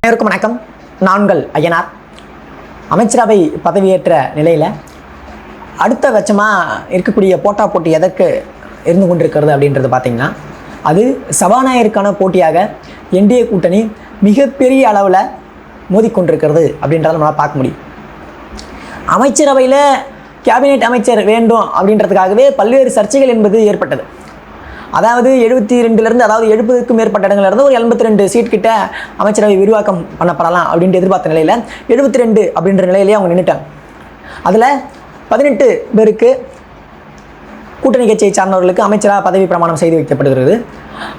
அனைவருக்கும் வணக்கம். நான்கள் ஐயனார் அமைச்சரவை பதவியேற்ற நிலையில் அடுத்த வச்சமாக இருக்கக்கூடிய போட்டா போட்டி எதற்கு இருந்து கொண்டிருக்கிறது அப்படின்றது பார்த்தீங்கன்னா அது சபாநாயகருக்கான போட்டியாக என்டிஏ கூட்டணி மிகப்பெரிய அளவில் மோதிக்கொண்டிருக்கிறது அப்படின்றத நம்மளால் பார்க்க முடியும். அமைச்சரவையில் கேபினெட் அமைச்சர் வேண்டும் அப்படின்றதுக்காகவே பல்வேறு சர்ச்சைகள் என்பது ஏற்பட்டது. அதாவது எழுபத்தி ரெண்டுலேருந்து அதாவது எழுபதுக்கும் மேற்பட்ட இடங்கள்லேருந்து ஒரு எண்பத்தி ரெண்டு சீட் கிட்ட அமைச்சரவை விரிவாக்கம் பண்ணப்படலாம் அப்படின்ட்டு எதிர்பார்த்த நிலையில் எழுபத்தி ரெண்டு அப்படின்ற நிலையிலேயே அவங்க நின்றுட்டாங்க அதில் பதினெட்டு பேருக்கு கூட்டணி கட்சியை சார்ந்தவர்களுக்கு அமைச்சராக பதவி பிரமாணம் செய்து வைக்கப்படுகிறது.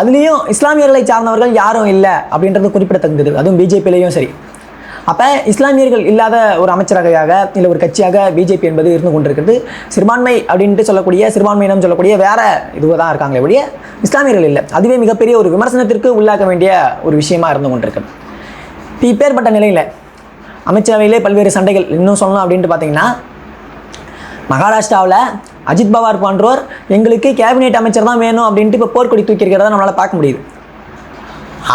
அதுலேயும் இஸ்லாமியர்களை சார்ந்தவர்கள் யாரும் இல்லை அப்படின்றது குறிப்பிடத்தகுந்தது. அதுவும் பிஜேபியிலையும் சரி. அப்போ இஸ்லாமியர்கள் இல்லாத ஒரு அமைச்சரவையாக இல்லை ஒரு கட்சியாக பிஜேபி என்பது இருந்து கொண்டிருக்கிறது. சிறுபான்மை அப்படின்ட்டு சொல்லக்கூடிய சிறுபான்மையினம் சொல்லக்கூடிய வேற இதுவாக தான் இருக்காங்களே ஒழிய இஸ்லாமியர்கள் இல்லை. அதுவே மிகப்பெரிய ஒரு விமர்சனத்திற்கு உள்ளாக்க வேண்டிய ஒரு விஷயமா இருந்து கொண்டிருக்கிறது. இப்பேற்பட்ட நிலையில் அமைச்சரவையிலே பல்வேறு சண்டைகள் இன்னும் சொல்லணும் அப்படின்ட்டு பார்த்தீங்கன்னா மகாராஷ்டிராவில் அஜித் பவார் போன்றோர் எங்களுக்கு கேபினெட் அமைச்சர் தான் வேணும் அப்படின்ட்டு இப்போ போர்க்கொடி தூக்கி இருக்கிறத நம்மளால் பார்க்க முடியுது.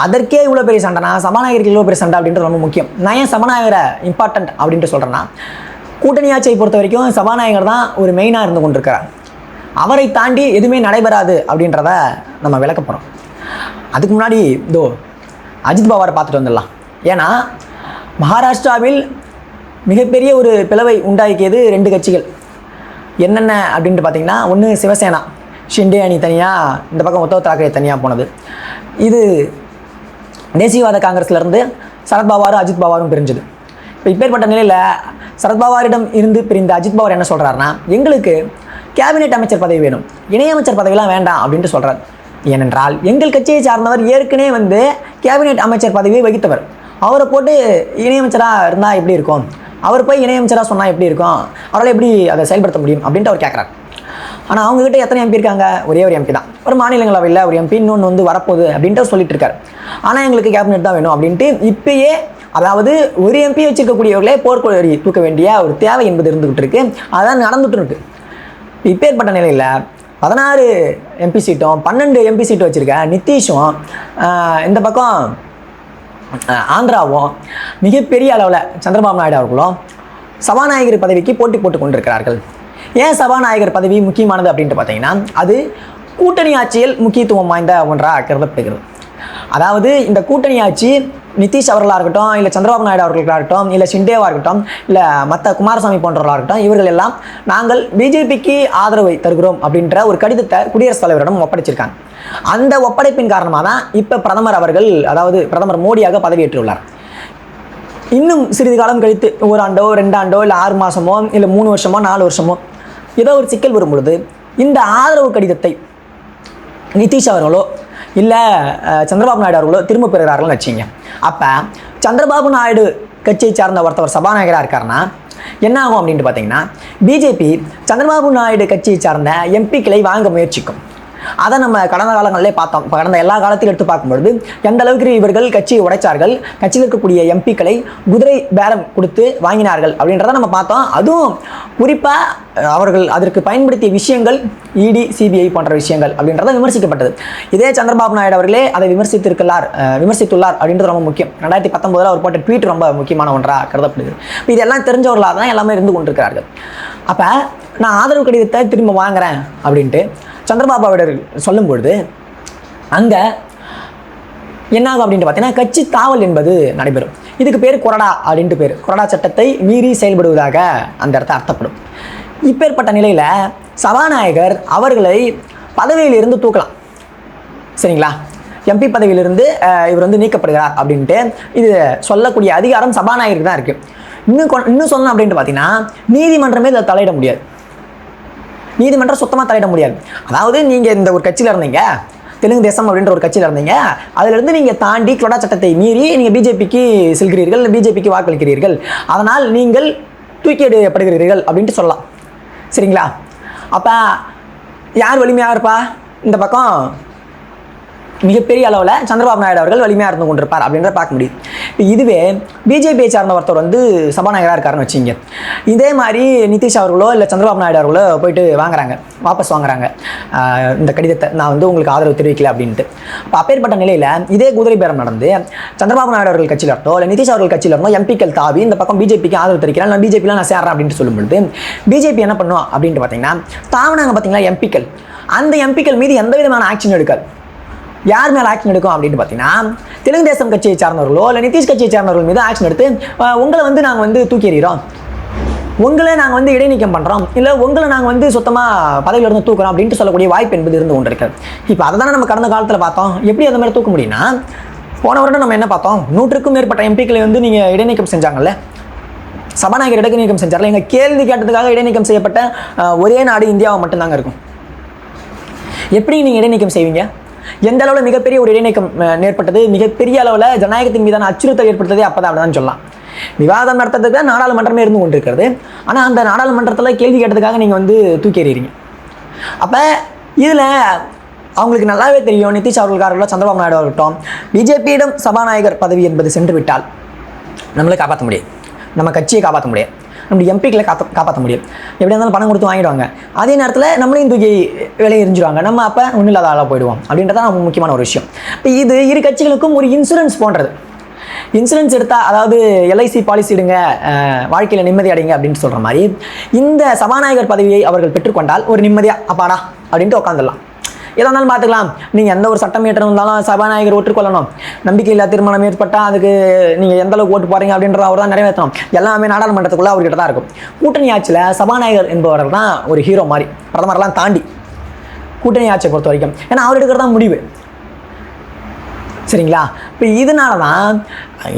அதற்கே இவ்வளோ பெரிய சண்டைனா சபாநாயகருக்கு இவ்வளோ பெரிய சண்டை அப்படின்றது ரொம்ப முக்கியம். நான் ஏன் சபாநாயகரை இம்பார்ட்டன்ட் அப்படின்ட்டு சொல்கிறேன்னா கூட்டணி ஆட்சியை பொறுத்த வரைக்கும் சபாநாயகர் தான் ஒரு மெயினாக இருந்து கொண்டிருக்கிறார். அவரை தாண்டி எதுவுமே நடைபெறாது அப்படின்றத நம்ம விளக்க போகிறோம் அதுக்கு முன்னாடி இதோ அஜித் பவாரை பார்த்துட்டு வந்துடலாம். ஏன்னா மகாராஷ்டிராவில் மிகப்பெரிய ஒரு பிளவை உண்டாக்கியது ரெண்டு கட்சிகள். என்னென்ன அப்படின்ட்டு பார்த்தீங்கன்னா ஒன்று சிவசேனா. ஷிண்டே அணி தனியாக இந்த பக்கம் உத்தவ் தாக்கரே தனியாக போனது. இது தேசியவாத காங்கிரஸ்லேருந்து சரத்பவாரும் அஜித் பவாரும் பிரிஞ்சது. இப்போ இப்பேற்பட்ட நிலையில் சரத்பவாரிடம் இருந்து பிரிந்த அஜித் பவார் என்ன சொல்கிறாருன்னா எங்களுக்கு கேபினெட் அமைச்சர் பதவி வேணும். இணையமைச்சர் பதவிலாம் வேண்டாம் அப்படின்ட்டு சொல்கிறார் ஏனென்றால் எங்கள் கட்சியை சார்ந்தவர் ஏற்கனவே வந்து கேபினெட் அமைச்சர் பதவியை வகித்தவர். அவரை போட்டு இணையமைச்சராக இருந்தால் எப்படி இருக்கும்? அவர் போய் இணையமைச்சராக சொன்னால் எப்படி இருக்கும்? அவரால் எப்படி அதை செயல்படுத்த முடியும் அப்படின்ட்டு அவர் கேட்குறாரு ஆனால் அவங்ககிட்ட எத்தனை எம்பி இருக்காங்க? ஒரே ஒரு எம்பி தான். ஒரு மாநிலங்களவையில் ஒரு எம்பி இன்னொன்று வந்து வரப்போகுது அப்படின்ட்டு சொல்லிட்டு இருக்காரு ஆனால் எங்களுக்கு கேபினெட் தான் வேணும் அப்படின்ட்டு இப்பயே அதாவது ஒரு எம்பி வச்சிருக்கக்கூடியவர்களே போர்க்கொழி தூக்க வேண்டிய ஒரு தேவை என்பது இருந்துகிட்டு இருக்கு அதான் நடந்துட்டு இருக்கு இப்பேற்பட்ட நிலையில் பதினாறு எம்பி சீட்டும் பன்னெண்டு எம்பி சீட்டு வச்சுருக்க நிதிஷும் இந்த பக்கம் ஆந்திராவும் மிகப்பெரிய அளவில் சந்திரபாபு நாயுடு அவர்களும் சபாநாயகர் பதவிக்கு போட்டி போட்டு கொண்டிருக்கிறார்கள். ஏன் சபாநாயகர் பதவி முக்கியமானது அப்படின்ட்டு பார்த்தீங்கன்னா அது கூட்டணி ஆட்சியில் முக்கியத்துவம் வாய்ந்த ஒன்றாக கருதப்படுகிறது. அதாவது இந்த கூட்டணி ஆட்சி நிதிஷ் அவர்களாக இருக்கட்டும் இல்லை சந்திரபாபு நாயுடு அவர்களாக இருக்கட்டும் இல்லை ஷிண்டேவாக இருக்கட்டும் இல்லை மற்ற குமாரசாமி போன்றவர்களாக இருக்கட்டும் இவர்கள் எல்லாம் நாங்கள் பிஜேபிக்கு ஆதரவை தருகிறோம் அப்படின்ற ஒரு கடிதத்தை குடியரசுத் தலைவரிடம் ஒப்படைச்சிருக்காங்க. அந்த ஒப்படைப்பின் காரணமாக தான் இப்போ பிரதமர் அவர்கள் அதாவது பிரதமர் மோடியாக பதவியேற்றுள்ளார். இன்னும் சிறிது காலம் கழித்து ஒரு ஆண்டோ ரெண்டாண்டோ இல்லை ஆறு மாதமோ இல்லை மூணு வருஷமோ நாலு வருஷமோ ஏதோ ஒரு சிக்கல் வரும் பொழுது இந்த ஆதரவு கடிதத்தை நிதிஷ் அவர்களோ இல்லை சந்திரபாபு நாயுடு அவர்களோ திரும்ப பெறுகிறார்கள்னு வச்சிங்க அப்போ சந்திரபாபு நாயுடு கட்சியை சார்ந்த ஒருத்தவர் சபாநாயகராக இருக்காருன்னா என்ன ஆகும் அப்படின்ட்டு பார்த்தீங்கன்னா பிஜேபி சந்திரபாபு நாயுடு கட்சியை சார்ந்த எம்பிக்களை வாங்க முயற்சிக்கும். அதை நம்ம கடந்த காலங்களிலே பார்த்தோம். இப்போ கடந்த எல்லா காலத்தையும் எடுத்து பார்க்கும்பொழுது எந்த அளவுக்கு இவர்கள் கட்சியை உடைச்சார்கள் கட்சியில் இருக்கக்கூடிய எம்பிக்களை குதிரை பேரம் கொடுத்து வாங்கினார்கள் அப்படின்றத நம்ம பார்த்தோம். அதுவும் குறிப்பாக அவர்கள் அதற்கு பயன்படுத்திய விஷயங்கள் இடி சிபிஐ போன்ற விஷயங்கள் அப்படின்றத விமர்சிக்கப்பட்டது. இதே சந்திரபாபு நாயுடு அவர்களே அதை விமர்சித்திருக்கிறார் விமர்சித்துள்ளார் அப்படின்றது ரொம்ப முக்கியம். ரெண்டாயிரத்தி பத்தொன்பதில் அவர் போட்ட ட்வீட் ரொம்ப முக்கியமான ஒன்றாக கருதப்படுது இப்போ இதெல்லாம் தெரிஞ்சவர்களாக தான் எல்லாமே இருந்து கொண்டிருக்கிறார்கள். அப்போ நான் ஆதரவு கடிதத்தை திரும்ப வாங்குறேன் அப்படின்ட்டு சந்திரபாபாவிடர் சொல்லும்பொழுது அங்கே என்னாகும் அப்படின்ட்டு பார்த்தீங்கன்னா கட்சி தாவல் என்பது நடைபெறும். இதுக்கு பேர் கொரடா அப்படின்ட்டு பேர். கொரடா சட்டத்தை மீறி செயல்படுவதாக அந்த இடத்த அர்த்தப்படும். இப்பேற்பட்ட நிலையில் சபாநாயகர் அவர்களை பதவியிலிருந்து தூக்கலாம். சரிங்களா? எம்பி பதவியிலிருந்து இவர் வந்து நீக்கப்படுகிறார் அப்படின்ட்டு இது சொல்லக்கூடிய அதிகாரம் சபாநாயகருக்கு தான் இருக்குது இன்னும் இன்னும் சொல்லணும் அப்படின்ட்டு பார்த்தீங்கன்னா நீதிமன்றமே இதில் தலையிட முடியாது. நீதிமன்றம் சுத்தமாக தலையிட முடியாது. அதாவது நீங்கள் இந்த ஒரு கட்சியில் இருந்தீங்க தெலுங்கு தேசம் அப்படின்ற ஒரு கட்சியில் இருந்தீங்க அதிலிருந்து நீங்கள் தாண்டி கொடா சட்டத்தை மீறி நீங்கள் பிஜேபிக்கு செல்கிறீர்கள் பிஜேபிக்கு வாக்களிக்கிறீர்கள். அதனால் நீங்கள் தூக்கிடப்படுகிறீர்கள் அப்படின்ட்டு சொல்லலாம். சரிங்களா? அப்போ யார் வலிமையாக இருப்பா? இந்த பக்கம் மிகப்பெரிய அளவில் சந்திரபாபு நாயுடு அவர்கள் வலிமையாக இருந்து கொண்டிருப்பார் அப்படின்றத பார்க்க முடியுது. இப்போ இதுவே பிஜேபியை சார்ந்த ஒருத்தர் வந்து சபாநாயகராக இருக்காருன்னு வச்சுங்க இதே மாதிரி நிதிஷ் அவர்களோ இல்லை சந்திரபாபு நாயுடு அவர்களோ போயிட்டு வாங்குறாங்க வாபஸ் வாங்குறாங்க. இந்த கடிதத்தை நான் வந்து உங்களுக்கு ஆதரவு தெரிவிக்கல அப்படின்ட்டு. அப்போ அப்பேற்பட்ட நிலையில் இதே குதிரை பேரம் நடந்து சந்திரபாபு நாயுடு அவர்கள் கட்சியில் இருந்தோ இல்லை நிதிஷ் அவர்கள் கட்சியில் இருந்தோ எம்பிக்கள் தாவி இந்த பக்கம் பிஜேபிக்கு ஆதரவு தெரிவிக்கிறேன் நான் பிஜேபியில் நான் சேர்றேன் அப்படின்ட்டு சொல்லும்பொழுது பிஜேபி என்ன பண்ணுவோம் அப்படின்ட்டு பார்த்தீங்கன்னா தாவனாங்க பார்த்தீங்கன்னா எம்பிக்கள் அந்த எம்பிக்கள் மீது எந்த விதமான ஆக்ஷன் எடுக்காது யார் மேலே ஆக்ஷன் எடுக்கும் அப்படின்னு பார்த்தீங்கன்னா தெலுங்கு தேசம் கட்சியை சார்ந்தவர்களோ இல்லை நிதிஷ் கட்சியை சார்ந்தவர்கள் மீது ஆக்ஷன் எடுத்து உங்களை வந்து நாங்கள் வந்து தூக்கி எறிகிறோம். உங்களை நாங்கள் வந்து இடைநீக்கம் பண்ணுறோம் இல்லை உங்களை நாங்கள் வந்து சுத்தமாக பதவியிலிருந்து தூக்குறோம் அப்படின்ட்டு சொல்லக்கூடிய வாய்ப்பு என்பது இருந்து ஒன்று இருக்குது இப்போ அதை தானே நம்ம கடந்த காலத்தில் பார்த்தோம். எப்படி அந்த மாதிரி தூக்க முடியும்னா போன வருடம் நம்ம என்ன பார்த்தோம்? நூற்றுக்கும் மேற்பட்ட எம்பிக்களை வந்து நீங்கள் இடைநீக்கம் செஞ்சாங்கல்ல? சபாநாயகர் இடைநீக்கம் செஞ்சார்ல? எங்கள் கேள்வி கேட்டதுக்காக இடைநீக்கம் செய்யப்பட்ட ஒரே நாடு இந்தியாவை மட்டும்தாங்க இருக்கும். எப்படி நீங்கள் இடைநீக்கம் செய்வீங்க? எந்த அளவில் மிகப்பெரிய ஒரு இடைநீக்கம் ஏற்பட்டது மிகப்பெரிய அளவில் ஜனநாயகத்தின் மீதான அச்சுறுத்தல் ஏற்பட்டதே அப்போ தான் அப்படிதான் சொல்லலாம். விவாதம் நடத்துறதுக்கு தான் நாடாளுமன்றமே இருந்து கொண்டிருக்கிறது. ஆனால் அந்த நாடாளுமன்றத்தில் கேள்வி கேட்டதுக்காக நீங்கள் வந்து தூக்கி எறிகிறீங்க அப்போ இதில் அவங்களுக்கு நல்லாவே தெரியும் நிதிஷ் அவர்களுக்காரர்களோ சந்திரபாபு நாயுடு ஆகட்டும் பிஜேபியிடம் சபாநாயகர் பதவி என்பது சென்று விட்டால் நம்மளை காப்பாற்ற முடியும் நம்ம கட்சியை காப்பாற்ற முடியும் நம்முடைய எம்பிக்களை காத்த காப்பாற்ற முடியும். எப்படி இருந்தாலும் பணம் கொடுத்து வாங்கிடுவாங்க. அதே நேரத்தில் நம்மளையும் தூக்கி விலையை எரிஞ்சிருவாங்க. நம்ம அப்போ ஒன்றும் இல்லாத ஆளாக போயிடுவோம். அப்படின்றதான் நம்ம முக்கியமான ஒரு விஷயம். இப்போ இது இரு கட்சிகளுக்கும் ஒரு இன்சூரன்ஸ் போன்றது. இன்சூரன்ஸ் எடுத்தால் அதாவது எல்ஐசி பாலிசி எடுங்க வாழ்க்கையில் நிம்மதி அடைங்க அப்படின்னு சொல்கிற மாதிரி இந்த சபாநாயகர் பதவியை அவர்கள் பெற்றுக்கொண்டால் ஒரு நிம்மதியாக அப்பாடா அப்படின்ட்டு உட்காந்துடலாம் எதாக இருந்தாலும் பார்த்துக்கலாம் நீங்கள் எந்த ஒரு சட்டம் ஏற்றம் இருந்தாலும் சபாநாயகர் ஒற்றுக்கொள்ளணும். நம்பிக்கையில்லா தீர்மானம் ஏற்பட்டால் அதுக்கு நீங்கள் எந்த அளவுக்கு ஓட்டு போகிறீங்க அப்படின்ற அவர் தான் நிறைவேற்றணும். எல்லாமே நாடாளுமன்றத்துக்குள்ளே அவர்கிட்ட தான் இருக்கும். கூட்டணி ஆட்சியில் சபாநாயகர் என்பவர் தான் ஒரு ஹீரோ மாதிரி. பிரதமரெல்லாம் தாண்டி கூட்டணி ஆட்சியை பொறுத்த வரைக்கும். ஏன்னா அவர் எடுக்கிறது தான் முடிவு. சரிங்களா? இப்போ இதனால தான்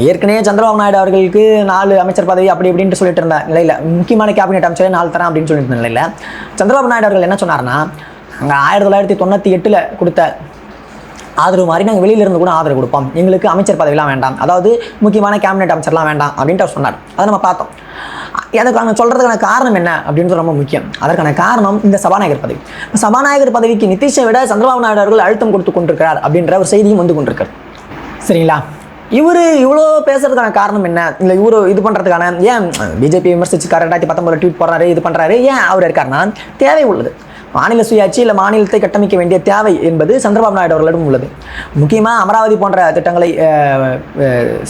ஏற்கனவே சந்திரபாபு நாயுடு அவர்களுக்கு நாலு அமைச்சர் பதவி அப்படி இப்படின்ட்டு சொல்லிட்டு இருந்த நிலையில் முக்கியமான கேபினெட் அமைச்சரே நாலு தரேன் அப்படின்னு சொல்லிட்டு இருந்த நிலையில் சந்திரபாபு நாயுடு அவர்கள் என்ன சொன்னார்னா நாங்கள் ஆயிரத்தி தொள்ளாயிரத்தி தொண்ணூற்றி எட்டில் கொடுத்த ஆதரவு மாதிரி நாங்கள் வெளியில இருந்து கூட ஆதரவு கொடுப்போம். எங்களுக்கு அமைச்சர் பதவிலாம் வேண்டாம். அதாவது முக்கியமான கேபினெட் அமைச்சர்லாம் வேண்டாம் அப்படின்ட்டு அவர் சொன்னார். அதை நம்ம பார்த்தோம். அதுக்கான சொல்கிறதுக்கான காரணம் என்ன அப்படின்றது ரொம்ப முக்கியம். அதற்கான காரணம் இந்த சபாநாயகர் பதவி. சபாநாயகர் பதவிக்கு நிதிஷை விட சந்திரபாபு நாயுடு அவர்கள் அழுத்தம் கொடுத்து கொண்டிருக்கிறார் அப்படின்ற ஒரு செய்தியும் வந்து கொண்டிருக்கிறது சரிங்களா? இவர் இவ்வளோ பேசுறதுக்கான காரணம் என்ன? இல்லை இவர் இது பண்ணுறதுக்கான ஏன் பிஜேபி விமர்சிச்சு ரெண்டாயிரத்தி பத்தொம்பது ட்வீட் போடுறாரு இது பண்ணுறாரு ஏன் அவர் இருக்காருன்னா தேவை உள்ளது. மாநில சுயாட்சி இல்லை மாநிலத்தை கட்டமைக்க வேண்டிய தேவை என்பது சந்திரபாபு நாயுடு அவர்களிடம் உள்ளது. முக்கியமாக அமராவதி போன்ற திட்டங்களை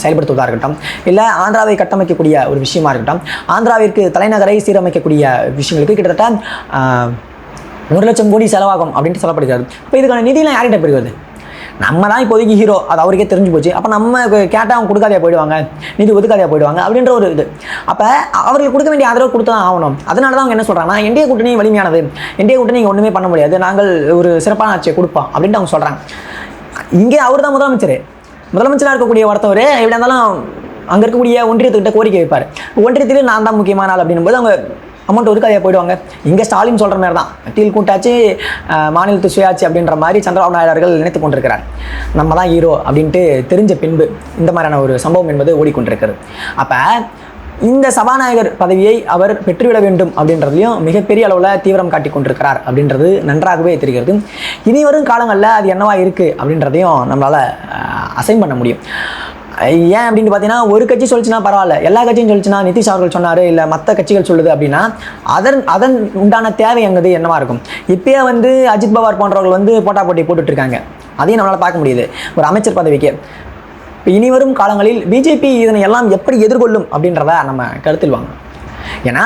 செயல்படுத்துவதாக இருக்கட்டும் இல்லை ஆந்திராவை கட்டமைக்கக்கூடிய ஒரு விஷயமா இருக்கட்டும் ஆந்திராவிற்கு தலைநகரை சீரமைக்கக்கூடிய விஷயங்களுக்கு கிட்டத்தட்ட ஒரு லட்சம் கோடி செலவாகும் அப்படின்ட்டு சொல்லப்படுகிறது. இப்போ இதுக்கான நிதியெல்லாம் யார்கிட்ட பெறுகிறது? நம்ம தான் இப்போதைக்கு ஹீரோ அது அவருக்கே தெரிஞ்சு போச்சு. அப்போ நம்ம கேட்டால் அவங்க கொடுக்காதே போயிடுவாங்க? நிதி ஒதுக்காதே போயிடுவாங்க? அப்படின்ற ஒரு இது. அப்போ அவர்களுக்கு கொடுக்க வேண்டிய ஆதரவு கொடுத்து தான் ஆகணும். அதனால தான் அவங்க என்ன சொல்கிறாங்கன்னா இந்திய கூட்டணி வலிமையானது. இந்திய கூட்டணி ஒன்றுமே பண்ண முடியாது. நாங்கள் ஒரு சிறப்பான ஆட்சியை கொடுப்போம். அப்படின்ட்டு அவங்க சொல்கிறாங்க இங்கே அவர் தான் முதலமைச்சர் முதலமைச்சராக இருக்கக்கூடிய ஒருத்தவர் எப்படி இருந்தாலும் அங்கே இருக்கக்கூடிய ஒன்றியத்துக்கிட்ட கோரிக்கை வைப்பார். ஒன்றியத்திலே நான் தான் முக்கியமான ஆள் அப்படின்னும் போது அவங்க அமௌண்ட் ஒதுக்காதையா போயிடுவாங்க. இங்கே ஸ்டாலின் சொல்கிற மாதிரி தான் டீல் கூட்டாச்சு மாநிலத்து சுயாட்சி அப்படின்ற மாதிரி சந்திரபாபு நாயுடு அவர்கள் நினைத்து கொண்டிருக்கிறார். நம்ம தான் ஹீரோ அப்படின்ட்டு தெரிஞ்ச பின்பு இந்த மாதிரியான ஒரு சம்பவம் என்பது ஓடிக்கொண்டிருக்கிறது. அப்போ இந்த சபாநாயகர் பதவியை அவர் பெற்றுவிட வேண்டும் அப்படின்றதுலையும் மிகப்பெரிய அளவில் தீவிரம் காட்டி கொண்டிருக்கிறார் அப்படின்றது நன்றாகவே தெரிகிறது. இனி வரும் காலங்களில் அது என்னவா இருக்குது அப்படின்றதையும் நம்மளால் அசைன் பண்ண முடியும். ஏன் அப்படின்னு பார்த்தீங்கன்னா ஒரு கட்சி சொல்லிச்சுன்னா பரவாயில்ல. எல்லா கட்சியும் சொல்லிச்சுன்னா நிதிஷ் அவர்கள் சொன்னார் இல்லை மற்ற கட்சிகள் சொல்லுது அப்படின்னா அதன் அதன் உண்டான தேவை எங்கது என்னவா இருக்கும்? இப்பயே வந்து அஜித் பவார் போன்றவர்கள் வந்து போட்டா போட்டி போட்டுட்ருக்காங்க. அதையும் நம்மளால் பார்க்க முடியுது. ஒரு அமைச்சர் பதவிக்கு. இப்போ இனி வரும் காலங்களில் பிஜேபி இதனை எல்லாம் எப்படி எதிர்கொள்ளும் அப்படின்றத நம்ம கருத்தில் வாங்க ஏன்னா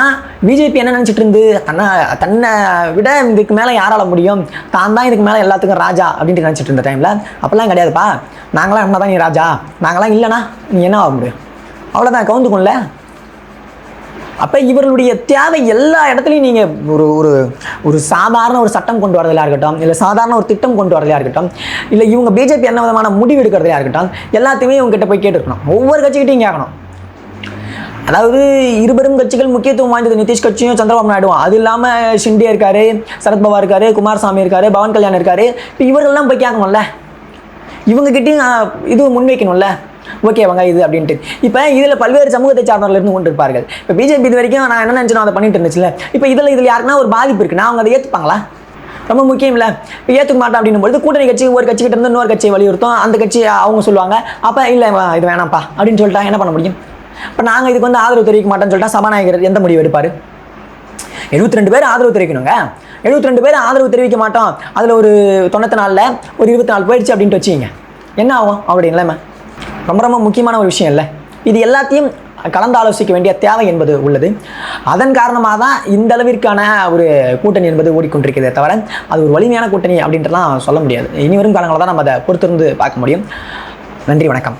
பிஜேபி என்ன நினச்சிட்டு இருந்து தன்னை தன்னை விட இதுக்கு மேலே யாரால முடியும்? தான் தான் இதுக்கு மேலே எல்லாத்துக்கும் ராஜா அப்படின்ட்டு நினச்சிட்டு இருந்த டைமில் அப்போல்லாம் கிடையாதுப்பா. நாங்களாம் என்ன தான் நீ ராஜா. நாங்களாம் இல்லைனா நீ என்ன ஆக முடியும்? அவ்வளோதான் கவுந்துக்கும்ல அப்போ இவர்களுடைய தேவை எல்லா இடத்துலையும் நீங்கள் ஒரு ஒரு ஒரு சாதாரண ஒரு சட்டம் கொண்டு வரதிலாக இருக்கட்டும் இல்லை சாதாரண ஒரு திட்டம் கொண்டு வரதிலாக இருக்கட்டும் இல்லை இவங்க பிஜேபி என்ன விதமான முடிவு எடுக்கிறதுலையா இருக்கட்டும் எல்லாத்தையுமே இவங்ககிட்ட போய் கேட்டுருக்கணும். ஒவ்வொரு கட்சிக்கிட்டையும் கேட்கணும். அதாவது இருபெரும் கட்சிகள் முக்கியத்துவம் வாய்ந்தது. நிதிஷ் கட்சியும் சந்திரபாபு நாயுடுவும். அது இல்லாமல் ஷிண்டே இருக்காரு சரத்பவார் இருக்காரு குமாரசாமி இருக்காரு பவன் கல்யாண் இருக்காரு. இப்போ இவர்கள்லாம் போய் கேட்கணும்ல? இவங்ககிட்டயும் ஆஹ், இது முன்வைக்கணும்ல? ஓகேவாங்க இது அப்படின்ட்டு. இப்போ இதில் பல்வேறு சமூகத்தை சார்ந்தவர்கள் இருந்து கொண்டு இருப்பார்கள் இப்போ பிஜேபி இது வரைக்கும் நான் என்ன நினச்சேனோ அதை பண்ணிட்டு இருந்துச்சுல இப்போ இதில் இதில் யாருக்குன்னா ஒரு பாதிப்பு இருக்குன்னா அவங்க அதை ஏற்றுப்பாங்களா ரொம்ப முக்கியம் இல்லை இப்போ ஏற்றுக்க மாட்டோம் அப்படின்னும் பொழுது கூட்டணி கட்சி ஒரு கட்சிக்கிட்ட இருந்து இன்னொரு கட்சியை வலியுறுத்தும். அந்த கட்சி அவங்க சொல்லுவாங்க. அப்போ இல்லை இது வேணாம்ப்பா அப்படின்னு சொல்லிட்டா என்ன பண்ண முடியும்? இப்போ நாங்கள் இதுக்கு வந்து ஆதரவு தெரிவிக்க மாட்டோம்னு சொல்லிட்டா சபாநாயகர் எந்த முடிவு எடுப்பார்? எழுபத்தி ரெண்டு பேர் ஆதரவு தெரிவிக்கணுங்க. எழுபத்தி ரெண்டு பேர் ஆதரவு தெரிவிக்க மாட்டோம். அதில் ஒரு தொண்ணூற்றி நாலில் ஒரு இருபத்தி நாலு போயிடுச்சு அப்படின்ட்டு வச்சுக்கிங்க. என்ன ஆகும்? அவருடைய நிலைமை. ரொம்ப ரொம்ப முக்கியமான ஒரு விஷயம் இல்லை. இது எல்லாத்தையும் கலந்து ஆலோசிக்க வேண்டிய தேவை என்பது உள்ளது. அதன் காரணமாக தான் இந்த அளவிற்கான ஒரு கூட்டணி என்பது ஓடிக்கொண்டிருக்கிறதே தவிர அது ஒரு வலிமையான கூட்டணி அப்படின்றலாம் சொல்ல முடியாது. இனி வரும் காலங்களில் தான் நம்ம அதை பொறுத்திருந்து பார்க்க முடியும். நன்றி வணக்கம்.